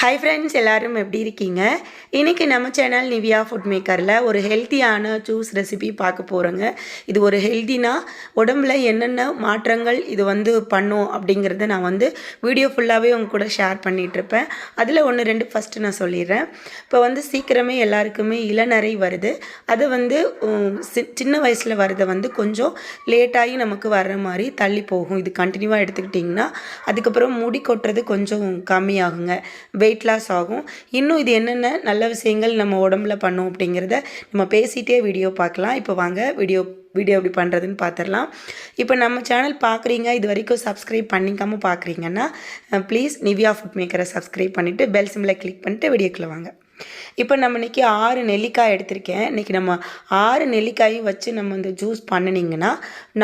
Hi friends எல்லோரும் எப்படி இருக்கீங்க? இன்றைக்கி நம்ம சேனல் நிவியா ஃபுட் மேக்கரில் ஒரு ஹெல்த்தியான ஜூஸ் ரெசிபி பார்க்க போகிறோங்க இது ஒரு ஹெல்த்தினா உடம்புல என்னென்ன மாற்றங்கள் இது வந்து பண்ணும் அப்படிங்கிறத நான் வந்து வீடியோ ஃபுல்லாகவே உங்க கூட ஷேர் பண்ணிகிட்ருப்பேன் அதில் ஒன்று ரெண்டு ஃபஸ்ட்டு நான் சொல்லிடுறேன். இப்போ வந்து சீக்கிரமே எல்லாருக்குமே இளநரை வருது. அது வந்து சி- சின்ன வயசில் வரதை வந்து கொஞ்சம் லேட்டாகி நமக்கு வர்ற மாதிரி தள்ளி போகும். இது கண்டினியூவாக எடுத்துக்கிட்டிங்கன்னா அதுக்கப்புறம் முடி கொட்டுறது கொஞ்சம் கம்மியாகுங்க. வெயிட் லாஸ் ஆகும். இன்னும் இது என்னென்ன நல்ல விஷயங்கள் நம்ம உடம்புல பண்ணும் அப்படிங்கிறத நம்ம பேசிகிட்டே வீடியோ பார்க்கலாம். இப்போ வாங்க வீடியோ வீடியோ எப்படி பண்ணுறதுன்னு பார்த்துடலாம். இப்போ நம்ம சேனல் பார்க்குறீங்க இது வரைக்கும் சப்ஸ்கிரைப் பண்ணிக்காமல் பார்க்குறீங்கன்னா ப்ளீஸ் நிவியா ஃபுட் மேக்கரை சப்ஸ்கிரைப் பண்ணிவிட்டு பெல் சிம்மில் கிளிக் பண்ணிட்டு வீடியோக்குள்ளே வாங்க. இப்போ நம்ம இன்றைக்கி ஆறு நெல்லிக்காய் எடுத்திருக்கேன். இன்றைக்கி நம்ம ஆறு நெல்லிக்காயும் வச்சு நம்ம இந்த ஜூஸ் பண்ணினீங்கன்னா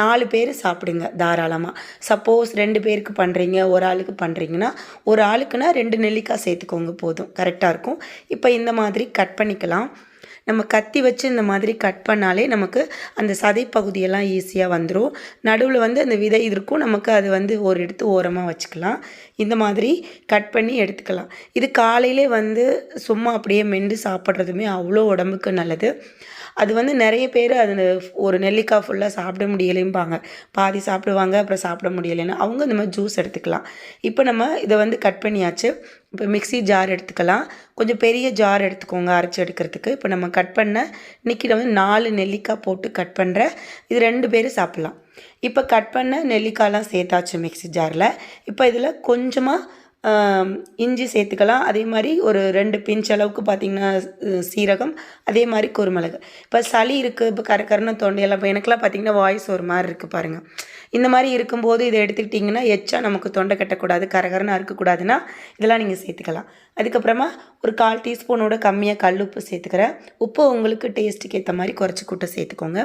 நாலு பேர் சாப்பிடுங்க தாராளமாக சப்போஸ் ரெண்டு பேருக்கு பண்ணுறீங்க ஒரு ஆளுக்கு பண்ணுறீங்கன்னா ஒரு ஆளுக்குன்னா ரெண்டு நெல்லிக்காய் சேர்த்துக்கோங்க போதும். கரெக்டாக இருக்கும். இப்போ இந்த மாதிரி கட் பண்ணிக்கலாம். நம்ம கத்தி வச்சு இந்த மாதிரி கட் பண்ணாலே நமக்கு அந்த சதை பகுதியெல்லாம் ஈஸியாக வந்துடும் நடுவில் வந்து அந்த விதை இருக்கும். நமக்கு அது வந்து ஒரு எடுத்து ஓரமாக வச்சுக்கலாம். இந்த மாதிரி கட் பண்ணி எடுத்துக்கலாம். இது காலையிலே வந்து சும்மா அப்படியே மென்று சாப்பிட்றதுமே அவ்வளோ உடம்புக்கு நல்லது. அது வந்து நிறைய பேர் அது ஒரு நெல்லிக்காய் ஃபுல்லாக சாப்பிட முடியலைம்பாங்க. பாதி சாப்பிடுவாங்க அப்புறம் சாப்பிட முடியலைன்னு அவங்க இந்த மாதிரி ஜூஸ் எடுத்துக்கலாம். இப்போ நம்ம இதை வந்து கட் பண்ணியாச்சு. இப்போ மிக்ஸி ஜார் எடுத்துக்கலாம். கொஞ்சம் பெரிய ஜார் எடுத்துக்கோங்க அரைச்சி எடுக்கிறதுக்கு. இப்போ நம்ம கட் பண்ண இன்றைக்கி வந்து நாலு நெல்லிக்காய் போட்டு கட் பண்ணுற இது ரெண்டு பேரும் சாப்பிட்லாம். இப்போ கட் பண்ண நெல்லிக்காய்லாம் சேர்த்தாச்சு மிக்ஸி ஜாரில். இப்போ இதில் கொஞ்சமாக இஞ்சி சேர்த்துக்கலாம். அதே மாதிரி ஒரு ரெண்டு பிஞ்ச் அளவுக்கு பார்த்திங்கன்னா சீரகம். அதே மாதிரி குருமிளகு. இப்போ சளி இருக்குது இப்போ கரக்கரன்னு தொண்டையெல்லாம் இப்போ எனக்குலாம் பார்த்திங்கன்னா வாய்ஸ் ஒரு மாதிரி இருக்குது பாருங்கள் இந்த மாதிரி இருக்கும்போது இதை எடுத்துக்கிட்டிங்கன்னா எச்சா நமக்கு தொண்டை கட்டக்கூடாது கரகரன்னு இருக்கக்கூடாதுன்னா இதெல்லாம் நீங்கள் சேர்த்துக்கலாம். அதுக்கப்புறமா ஒரு கால் டீஸ்பூனோட கம்மியாக கல் உப்பு சேர்த்துக்கிறேன். உப்பு உங்களுக்கு டேஸ்ட்டுக்கு ஏற்ற மாதிரி குறைச்சி கூட்ட சேர்த்துக்கோங்க.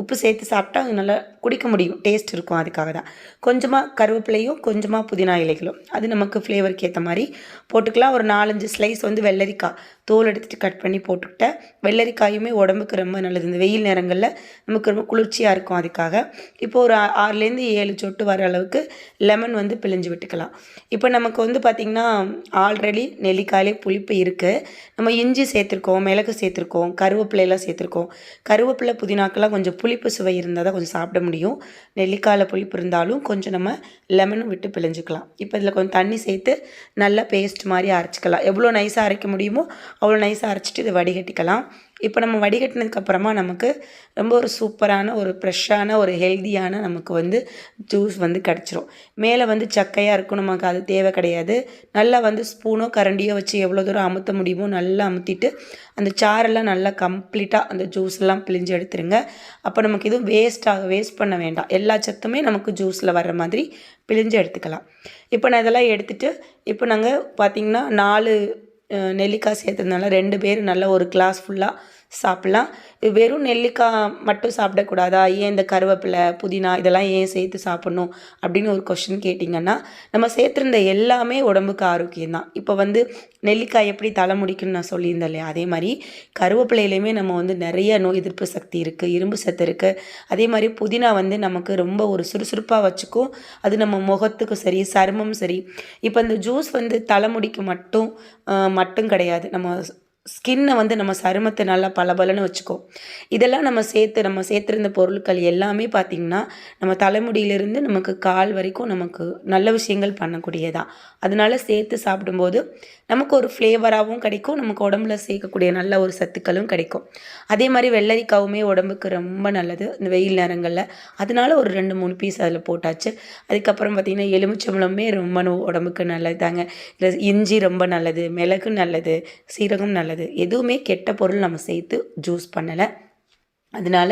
உப்பு சேர்த்து சாப்பிட்டா அது நல்லா குடிக்க முடியும். டேஸ்ட் இருக்கும் அதுக்காக தான். கொஞ்சமாக கருவேப்பிலையும் கொஞ்சமாக புதினா இலைகளும். அது நமக்கு ஃப்ளேவருக்கு ஏற்ற மாதிரி போட்டுக்கலாம். ஒரு நாலஞ்சு ஸ்லைஸ் வந்து வெள்ளரிக்காய் தோல் எடுத்துகிட்டு கட் பண்ணி போட்டுக்கிட்டேன் வெள்ளரிக்காயுமே உடம்புக்கு ரொம்ப நல்லது. இந்த வெயில் நேரங்களில் நமக்கு ரொம்ப குளிர்ச்சியாக இருக்கும் அதுக்காக. இப்போ ஒரு ஆறுலேருந்து ஏழு சொட்டு வர அளவுக்கு லெமன் வந்து பிழிஞ்சு விட்டுக்கலாம். இப்போ நமக்கு வந்து பார்த்திங்கன்னா ஆல்ரெடி நெல்லிக்காயிலே புளிப்பு இருக்குது நம்ம இஞ்சி சேர்த்துருக்கோம் மிளகு சேர்த்துருக்கோம் கருவேப்பிலையெல்லாம் சேர்த்துருக்கோம். கருவேப்பிலை புதினாக்கெல்லாம் கொஞ்சம் புளிப்பு சுவை இருந்தால் தான் கொஞ்சம் சாப்பிட முடியும். நெல்லிக்காயில் புளிப்பு இருந்தாலும் கொஞ்சம் நம்ம லெமனும் விட்டு பிழிஞ்சுக்கலாம். இப்போ இதில் கொஞ்சம் தண்ணி சேர்த்து நல்லா பேஸ்ட் மாதிரி அரைச்சிக்கலாம். எவ்வளோ நைஸாக அரைக்க முடியுமோ அவ்வளோ நைஸாக அரைச்சிட்டு இதை வடிகட்டிக்கலாம். இப்போ நம்ம வடிகட்டினதுக்கப்புறமா நமக்கு ரொம்ப ஒரு சூப்பரான ஒரு ஃப்ரெஷ்ஷான ஒரு ஹெல்த்தியான நமக்கு வந்து ஜூஸ் வந்து கிடச்சிரும். மேலே வந்து சக்கையாக இருக்கும் நமக்கு அது தேவை கிடையாது. நல்லா வந்து ஸ்பூனோ கரண்டியோ வச்சு எவ்வளோ தூரம் அமுத்த முடியுமோ நல்லா அமுத்திட்டு அந்த சாரெல்லாம் நல்லா கம்ப்ளீட்டாக அந்த ஜூஸ் எல்லாம் பிழிஞ்சு எடுத்துருங்க. அப்போ நமக்கு எதுவும் வேஸ்ட்டாக வேஸ்ட் பண்ண வேண்டாம். எல்லா சத்துமே நமக்கு ஜூஸில் வர்ற மாதிரி பிழிஞ்சு எடுத்துக்கலாம். இப்போ நான் இதெல்லாம் எடுத்துகிட்டு இப்போ நாங்கள் பார்த்திங்கன்னா நாலு நெல்லிக்காய் சேர்த்ததுனால ரெண்டு பேர் நல்ல ஒரு கிளாஸ் ஃபுல்லாக சாப்பிட்லாம். வெறும் நெல்லிக்காய் மட்டும் சாப்பிடக்கூடாதா? ஏன் இந்த கருவேப்பிலை புதினா இதெல்லாம் ஏன் சேர்த்து சாப்பிட்ணும்? அப்படின்னு ஒரு கொஷின் கேட்டிங்கன்னா நம்ம சேர்த்துருந்த எல்லாமே உடம்புக்கு ஆரோக்கியம் தான் இப்போ வந்து நெல்லிக்காய் எப்படி தலைமுடிக்குன்னு நான் சொல்லியிருந்தேன் இல்லையா? அதே மாதிரி கருவேப்பிலையிலையுமே நம்ம வந்து நிறைய நோய் எதிர்ப்பு சக்தி இருக்குது இரும்பு சத்து இருக்குது அதே மாதிரி புதினா வந்து நமக்கு ரொம்ப ஒரு சுறுசுறுப்பாக வச்சுக்கும். அது நம்ம முகத்துக்கு சரி சருமம் சரி. இப்போ இந்த ஜூஸ் வந்து தலைமுடிக்கு மட்டும் மட்டும் கிடையாது. நம்ம ஸ்கின்னை வந்து நம்ம சருமத்தை நல்லா பளபளன்னு வச்சுக்கோ. இதெல்லாம் நம்ம சேர்த்து நம்ம சேர்த்துருந்த பொருட்கள் எல்லாமே பார்த்திங்கன்னா நம்ம தலைமுடியிலிருந்து நமக்கு கால் வரைக்கும் நமக்கு நல்ல விஷயங்கள் பண்ணக்கூடியதான் அதனால சேர்த்து சாப்பிடும்போது நமக்கு ஒரு ஃப்ளேவராகவும் கிடைக்கும். நமக்கு உடம்புல சேர்க்கக்கூடிய நல்ல ஒரு சத்துக்களும் கிடைக்கும். அதே மாதிரி வெள்ளரிக்காவுமே உடம்புக்கு ரொம்ப நல்லது. இந்த வெயில் நேரங்களில். அதனால ஒரு ரெண்டு மூணு பீஸ் அதில் போட்டாச்சு. அதுக்கப்புறம் பார்த்திங்கன்னா எலுமிச்சம்பழமே ரொம்ப உடம்புக்கு நல்லது தாங்க இல்லை இஞ்சி ரொம்ப நல்லது. மிளகு நல்லது. சீரகம் நல்லது. எதுவுமே கெட்ட பொருள் நம்ம சேர்த்து ஜூஸ் பண்ணலை. அதனால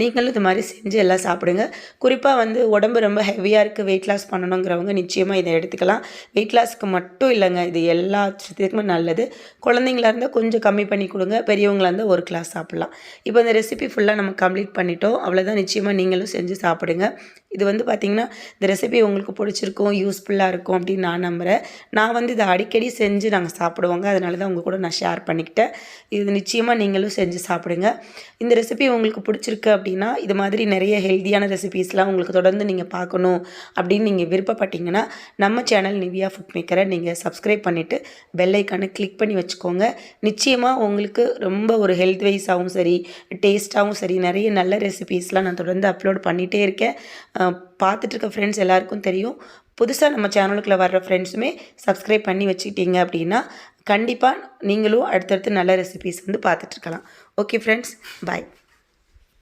நீங்களும் இது மாதிரி செஞ்சு எல்லாம் சாப்பிடுங்க. குறிப்பாக வந்து உடம்பு ரொம்ப ஹெவியாக இருக்குது வெயிட் லாஸ் பண்ணணுங்கிறவங்க நிச்சயமாக இதை எடுத்துக்கலாம். வெயிட் லாஸ்க்கு மட்டும் இல்லைங்க. இது எல்லா விஷயத்துக்குமே நல்லது. குழந்தைங்களா இருந்தால் கொஞ்சம் கம்மி பண்ணி கொடுங்க. பெரியவங்களா இருந்தால் ஒரு கிளாஸ் சாப்பிட்லாம். இப்போ இந்த ரெசிபி ஃபுல்லாக நம்ம கம்ப்ளீட் பண்ணிட்டோம். அவ்வளோதான் நிச்சயமாக நீங்களும் செஞ்சு சாப்பிடுங்க. இது வந்து பார்த்திங்கன்னா இந்த ரெசிபி உங்களுக்கு பிடிச்சிருக்கும் யூஸ்ஃபுல்லாக இருக்கும் அப்படின்னு நான் நம்புகிறேன் நான் வந்து இதை அடிக்கடி செஞ்சு நாங்கள் சாப்பிடுவோங்க. அதனால தான் உங்கள் கூட நான் ஷேர் பண்ணிக்கிட்டேன். இது நிச்சயமாக நீங்களும் செஞ்சு சாப்பிடுங்க. இந்த ரெசிபி உங்களுக்கு பிடிச்சிருக்கு அப்படின்னா இது மாதிரி நிறைய ஹெல்த்தியான ரெசிபீஸ்லாம் உங்களுக்கு தொடர்ந்து நீங்கள் பார்க்கணும் அப்படின்னு நீங்கள் விருப்பப்பட்டீங்கன்னா நம்ம சேனல் நிவியா ஃபுட் மேக்கரை நீங்கள் சப்ஸ்கிரைப் பண்ணிவிட்டு பெல் கிளிக் பண்ணி வச்சுக்கோங்க. நிச்சயமாக உங்களுக்கு ரொம்ப ஒரு ஹெல்த் வைஸாகவும் சரி டேஸ்ட்டாகவும் சரி நிறைய நல்ல ரெசிபீஸ்லாம் நான் தொடர்ந்து அப்லோட் பண்ணிகிட்டே இருக்கேன். பார்த்துட்ருக்க பார்த்துட்டு ஃப்ரெண்ட்ஸ் எல்லாருக்கும் தெரியும். புதுசாக நம்ம சேனலுக்குள்ளே வர்ற ஃப்ரெண்ட்ஸுமே சப்ஸ்கிரைப் பண்ணி வச்சுக்கிட்டீங்க அப்படின்னா கண்டிப்பாக நீங்களும் அடுத்தடுத்து நல்ல ரெசிபீஸ் வந்து பார்த்துட்ருக்கலாம் ஓகே ஃப்ரெண்ட்ஸ் பாய்